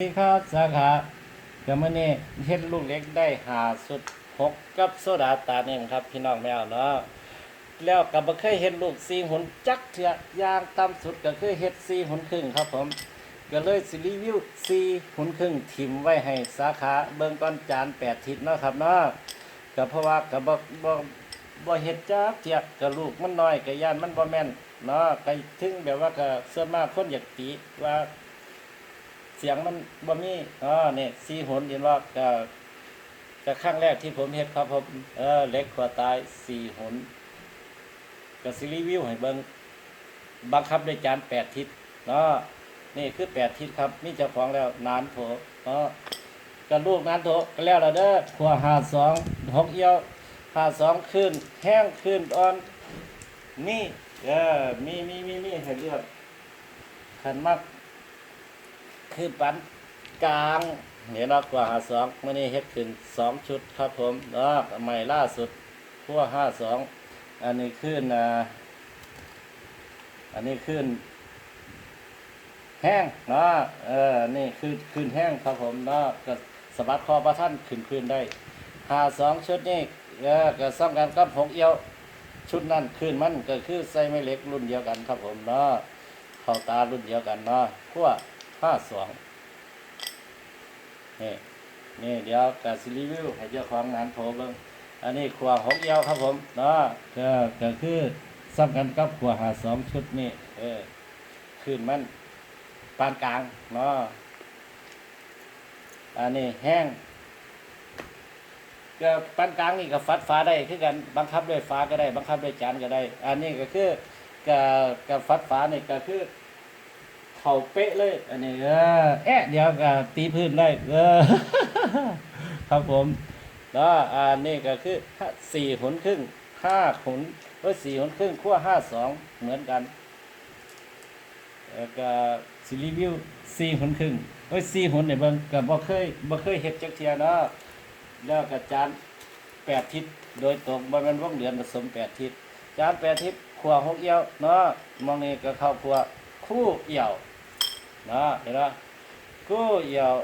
สวัสดีครับสาขาเดี๋ยวมื่อนี้เฮ็ดลูกเล็กได้หาสุดหกกับโซดาตาเองครับ พี่น้องแมวเนาะแล้วก็บ่เคยเฮ็ดลูกซีหุนจักเถื่อย่างต่ำสุดก็คือเฮ็ดซีหุนครึ่งครับผมก็เลยสิรีวิวซีหุนครึ่งทิมไว้ให้สาขาเบิ่งก้อนจานแปดทิศเนาะครับเนาะก็เพราะว่าก็บ่บ่บ่เฮ็ดจักเถื่อก็ลูกมันน้อยก็ย่านมันบ่แม่นเนาะก็ถึงแบบว่าก็ส่วนมากคนอยากติว่า เสียงมันบ่มีอ๋อเนี่ยสีหนเห็นว่าก็ก็ครั้งแรกที่ผมเฮ็ดครับผมเออเล็กกว่าตายสี่หนก็สิรีวิวให้เบิงบังคับด้วยจานแปดทิศเนาะนี่คือแปดทิศครับมีเจ้าของแล้วนานโถเนาะก็ลูกนานโถก็แล้วละเด้อขวาหาสองหกเอียวหาสองขึ้นแห้งขึ้นอ่อนนี่เออมีมีมีมีให้เลือกขันมาก คือปันกลางเนี่ยเรากว่าหาสองมื่อนี้เฮ็ดขึ้นสองชุดครับผมเนาะใหม่ล่าสุดพัวห้าสองอันนี้ขึ้นอ่าอันนี้ขึ้น แห้งเนาะเออนี่คือขึ้นแห้งครับผมเนาะก็สบัดคอประท่านขึ้นขึ้นได้หาสองชุดนี่เออก็ซ่อมกันกับหกเอียวชุดนั้นขึ้นมันก็คือใส่ไม่เล็กรุ่นเดียวกันครับผมเนาะเข้าตารุ่นเดียวกันเนาะพัว ห้าสองนี่นี่เดี๋ยวกาสิรีวิวให้เจ้าของงานโทรเบิ่งอันนี้ขวาหกเอียวครับผมเนาะก็ก็คือซ้ำกันกับขวาหาสองชุดนี่เออขึ้นมันปานกลางเนาะอันนี้แห้งก็ปานกลางนี่ก็ฟัดฟ้าได้คือกันบังคับด้วยฟ้าก็ได้ บังคับด้วยจานก็ได้ อันนี้ก็คือกับกับฟัดฟ้านี่ก็คือ เขาเป๊ะเลย อันนี้เออแอะเดี๋ยวตีพื้นได้เออครับผมแล้วอันนี้ก็คือสี่หนครึ่งห้าหนเอ้สี่หนครึ่งขั้วห้าสองเหมือนกันแล้วก็สิรีวิวสี่หนครึ่งเอ้ยสี่หนเนี่ยเบิ่งก็บ่เคยบ่เคยเฮ็ดจักเทียเนาะแล้วก็จานแปดทิศโดยตรงบ่แม่นวงเดือนผสมแปดทิศจานแปดทิศขวหกเอี่ยวเนาะมองนี่ก็เข้าครัวคู่เอี่ยว นะเห็นไหมกู้เหี่ยว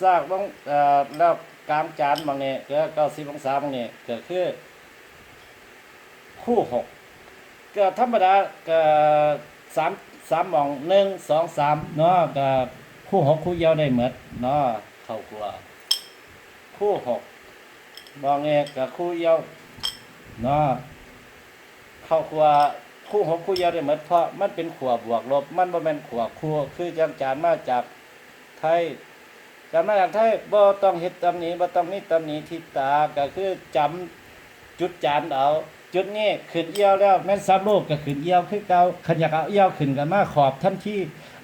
ซากบ้างเอ่อแล้วกลางจานบางเนี่ยเกิดเก้าสิบองศาบางเนี่ยเกิดขึ้นคู่หกก็ธรรมดาก็สามสามหมองหนึ่งสองสามเนาะก็คู่หกคู่เหี่ยวได้เหมือนเนาะเข้าครัวคู่หกบางเนี่ยก็คู่เหี่ยวเนาะเข้าครัว คู่หกคู่ยาวได้หมดเพราะมันเป็นขวบบวกลบ มันบ่แม่นขวบคู่คือจังจานมาจากไทยจานมาจากไทยบ่ต้องเฮ็ดตำหนี้บ่ต้องมีตำหนี้ที่ตาก็คือจำจุดจานเอาจุดนี้ขึ้นเอี้ยวแล้วแม่นซับโลกก็ขึ้นเอี้ยวคือเก่าขันอยากเอาเอี้ยวขึ้นกันมาขอบทันที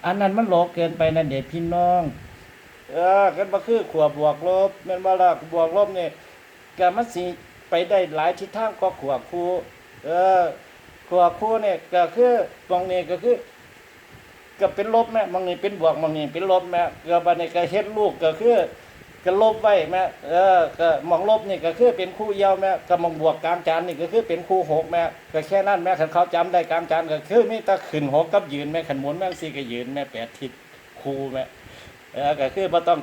อันนั้นมันโลกเกินไปนั่นเด็ดพี่น้อง เออกันบ่คือขวบบวกลบแม่นบ่ล่ะบวกลบนี่ก็มันสิไปได้หลายทิศทางก็ขวบคู่เออ ขวบคู่เนี่ยก็คือมองนี่ก็คือก็เป็นลบแม่มองนี่เป็นบวกมองนี่เป็นลบแม่ก็บัดนี้ก็เฮ็ดลูกก็คือก็ลบไว้แม่เออก็มองลบนี่ก็คือเป็นคู่เยาวแม่ก็มองบวกกลางจานนี่ก็คือเป็นคู่หกแม่ก็แค่นั้นแม่คันเขาจำได้กลางจานก็คือมีตะขึ้นหกกับยืนแม่ขันหมุนแม่งสี่ก็ยืนแม่แปดทิศคู่แม่เออก็คือบ่ต้อง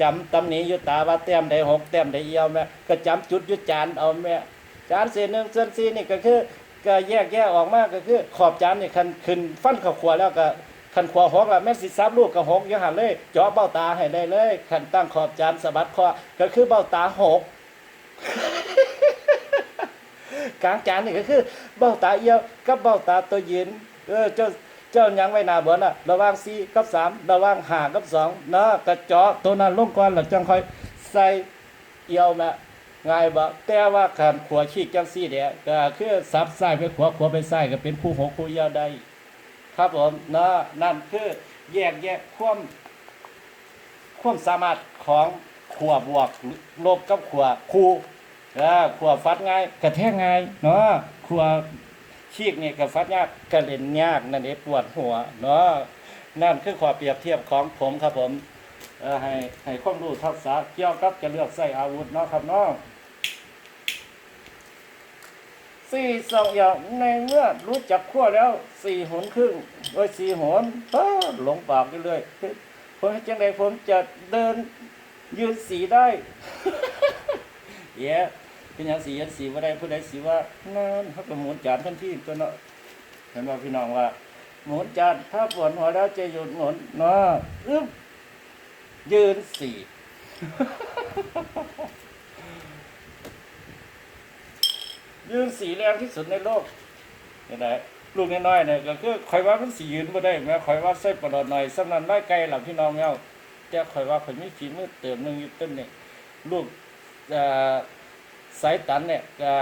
จำตำหนิอยู่ตาว่าแต้มใดหกแต้มใดเอียวแม่ก็จำจุดยุดจานเอาแม่จานเศษหนึ่งเศษสี่นี่ก็คือ ก็แยกแยกออกมากก็คือ ขอบจานเนี่ยคันขึ้นฟันขับขวาแล้วก็คันขวาหกละแม่สิซับลูกกับหกยังหันเลยจาะเบ้าตาให้ได้เลยคันตั้งขอบจานสะบัดคอก็คือเบ้าตาหกกลางจานนี่ก็คือเบ้าตาเอียวกับเบ้าตาตัวยืนเออเจ้าเจ้ายังไว้หน้าเบนอะระว่างสี่กับสามระว่างห้ากับสองเนาะกระจาะตัวนั้นลงก่อนแล้วจังค่อยใส่เอียวแม่ ง่ายบ่แต่ว่าขันขวาขี้จังซี่เดียก็คือซับซ้ายไปขวาขวาไปซ้ายก็เป็นคู่หกคู่ยาวได้ครับผมเนาะนั่นคือแยกแยกความความสามารถของขวบวกลบกับขวคู่เออขวฟัดง่ายกระแทกง่ายเนาะขวชีกนี่ก็ฟัดยากกระเล่นยากนั่นเองปวดหัวเนาะนั่นคือขวาเปรียบเทียบของผมครับผมให้ให้ความรู้ทักษะเกี่ยวกับจะเลือกใส่อาวุธเนาะครับเนาะ สี่สองอย่างในเมื่อรู้จักขั้วแล้วสี่หนครึ่งโอ้ยสี่หนเออหลงปากไปเรื่อยผมให้จังไดผมจะเดินยืนสีได้เย้เป็นหยังสียันสีว่าได้ผู้ใดสีว่านั่นเขาก็หมุนจานทันที่ตัวเนาะเห็นว่าพี่น้องว่า หมุนจานถ้าปวดหัวแล้วจะหยุดหมุนเนาะอึ๊บยืนสี่ ยืนสีแรงที่สุดในโลกเห็นไหมลูกน้อยๆเนี่ยก็คือคอยว่ามันสียืนม่ได้แม้คอยว่าใส่ประหลอดหน่อยสำนันไล่ไกลหลับพี่น้องเงาแต่คอยว่าคอยมีฝีมือเติมหนึงอยู่ต้นเนี่ยลูกสายตันเนี่ยก็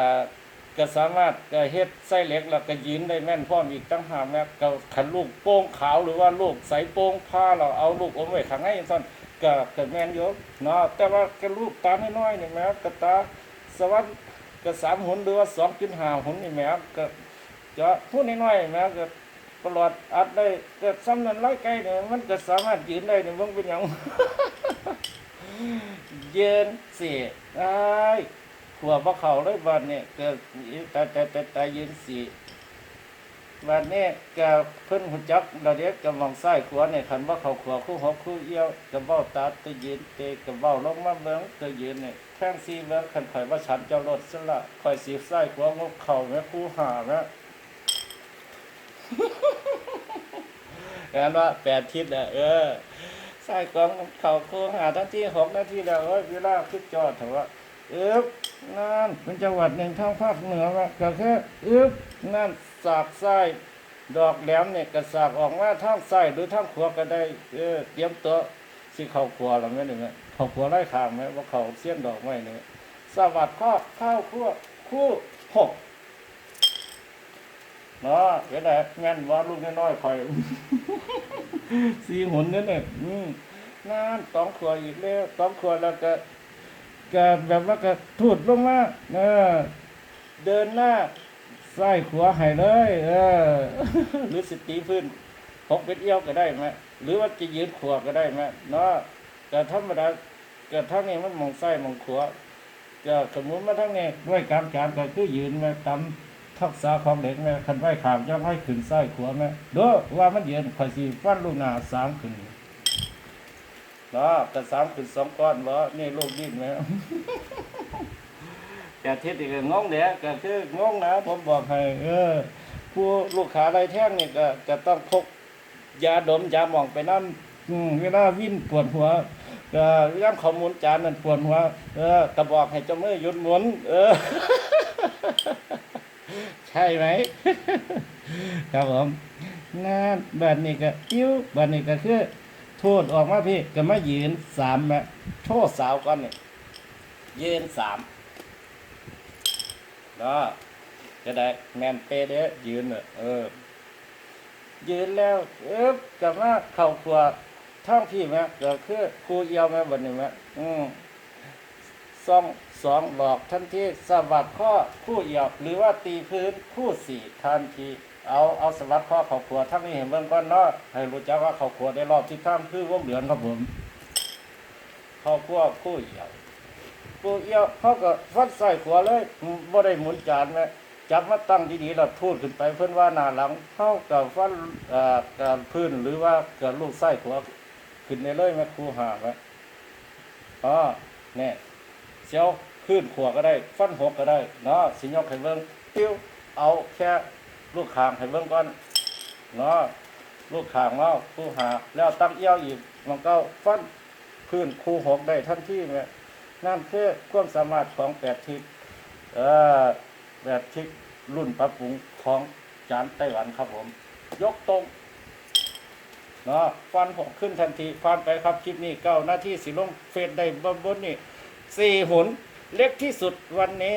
ก็สามารถก็เฮ็ดไส้เหล็กแล้วก็ยืนได้แม่นพร้อมอีกตั้งหากแม้ก็ขันลูกโป่งขาวหรือว่าลูกใสโป่งผ้าเราเอาลูกอมไว้ข้างในอย่างนั้นก็ก็แม่นอยู่เนาะแต่ว่าก็ลูกตาน้อยๆนี่แม้ก็ตาสวัสด ก็สามหุนหรือว่าสองจุดห้าหุนนี่แหม่ก็จะพูดน้อยๆแหม่ก็ตลอดอัดได้ก็ซ้ำนั้นร้อยไกลเนี่ยมันก็สามารถยืนได้เนี่ยมันเป็นยังเยินเสียไอ้หัวพระเขาเลยบัดเนี่ยก็แต่แต่แต่แต่ยืนเสีย ดเนี่ยก็เพิ่นหุ่จักเราเด็กก็มองซ้ขวาเนี่ยคันว่าเขาขวาคู่หกคู่เอี้ยวก็เบ้าตาตัวยืนเตะก็เบ้าลงมาเบิ่งตัวยืนเนี่ยแท่งซีเบิ่งคันข่อยว่าฉันจ้ารถซะละข่อยสีซ้ขวางกเข่าแม่คู่หาแม่เห็นว่าแปดทิศอะเออไสายกองเข่าค้งหาทั้งที่หกนาทีแล้วเอ้ยเวลาขึ้นจอดเถอะว่าเอ๊บนั่นเป็นจังหวัดหนึ่งทางภาคเหนือว่าก็แคืออึ๊บนั่น สากไส้ดอกแหลมเนี่ยก็สากออกมาทางไส้หรือทางขวาก็ได้เออเตรียมตัวสิเข้าขวาหรือไม่หนึ่งเข้าขวาไล่ขางไหมว่าเขาเสี้ยนดอกไม้เนี่ยสวัสดิ์ข้อข้าวคั่วคู่หกเนาะเห็นไหมแม่นว่าลูกน้อยๆคอยสีหนเนี่เนี่ยอืมน้ำต้องขวดอีกแล้วต้องขวดแล้วก็ก็แบบว่าก็ถูดลงมาเออเดินหน้า ซ้ายขวให้เลย เออ หรือสิตีพื้นพกเป็ดเอี้ยวก็ได้ไหมหรือว่าจะยืนขวก็ได้ไหมเนาะก็ธรรมดาก็ทั้งนี้มันมองซ้มองขวก็สมมุติว่าทั้งนี้ด้วยการการก็คือยืนมาตาทักษะของเด็กแม่คันไว้ขามย่อมให้ขึ้นซ้ายขวาแม่เด้อว่ามันเย็นข่อยสิฟันลูกนาสามขึ้นเนาะแต่สามขึ้นสองก้อนบ่นี่ลูกดิ้นแม่ แต่เทศอีกก็งงเด้ก็คืองงนะผมบอกให้เออ ผู้ลูกค้าไรแท่งเนี่ยก็จะต้องพกยาดมยาหมองไปนั่นเวลาวิ่นปวดหัวก็ย่ำข้อมูลจานนั่นปวดหัวเออกระบอกให้เจ้ามือหยุดหมุน เออ ใช่ไหมครับผมงานบัดนี้ก็ยิ้วบัดนี้ก็คือ โทษออกมาพี่ก็มายืนสามแม่โทษสาวก่อนเนี่ยืนสาม เนาะได้แมนเป้เด้อยืนเออ ยืนแล้วเอ๊บกลับมาเข่าขวท่องพี่แม่ก็คือครูเอียวแม่บัดนี้แม่อืมสองสองหลอกทันทีสวัสดข้อคู่เอียว หรือว่าตีพื้นคู่สี่ทันทีเอาเอาสวัสดข้อเขาขวทั้งนี้เห็นเบื้องก้อนเนาะให้รู้จักว่าเขาขวได้รอบที่ข้ามคือวงเหลือนครับผมเขาขวคู่เอียว คู่เอี้ยวเขาก็ฟัดใส่ขวเลยบ่ได้หมุนจานแม่จับมาตั้งดีๆแล้วทูดขึ้นไปเพื่อนว่าหน้าหลังเข้ากับฟันการพื้นหรือว่าเกิดลูกไส้ขวขึ้นในเลยแม่ครูหาไหมอ๋อเนี่ยเสียวขึ้นขวก็ได้ ฟันหกก็ได้เนาะสิยกให้เบิ่งติ้วเอาแค่ลูกคางให้เบิ่งก่อนเนาะลูกคางเนาะคู่หาแล้วตั้งเอี้ยวอีกมันก็ฟันขึ้นครูหกได้ทันทีแม่ นั่นคือความสามารถของแปดทิศเอ่อแปดทิศรุ่นปรับปรุงของจานไต้หวันครับผม ยกตรงเนาะฟันหกขึ้นทันทีฟันไปครับคลิปนี้เก้าหน้าที่สีลงเฟดได้บนบนนี่สี่หุนเล็กที่สุดวันนี้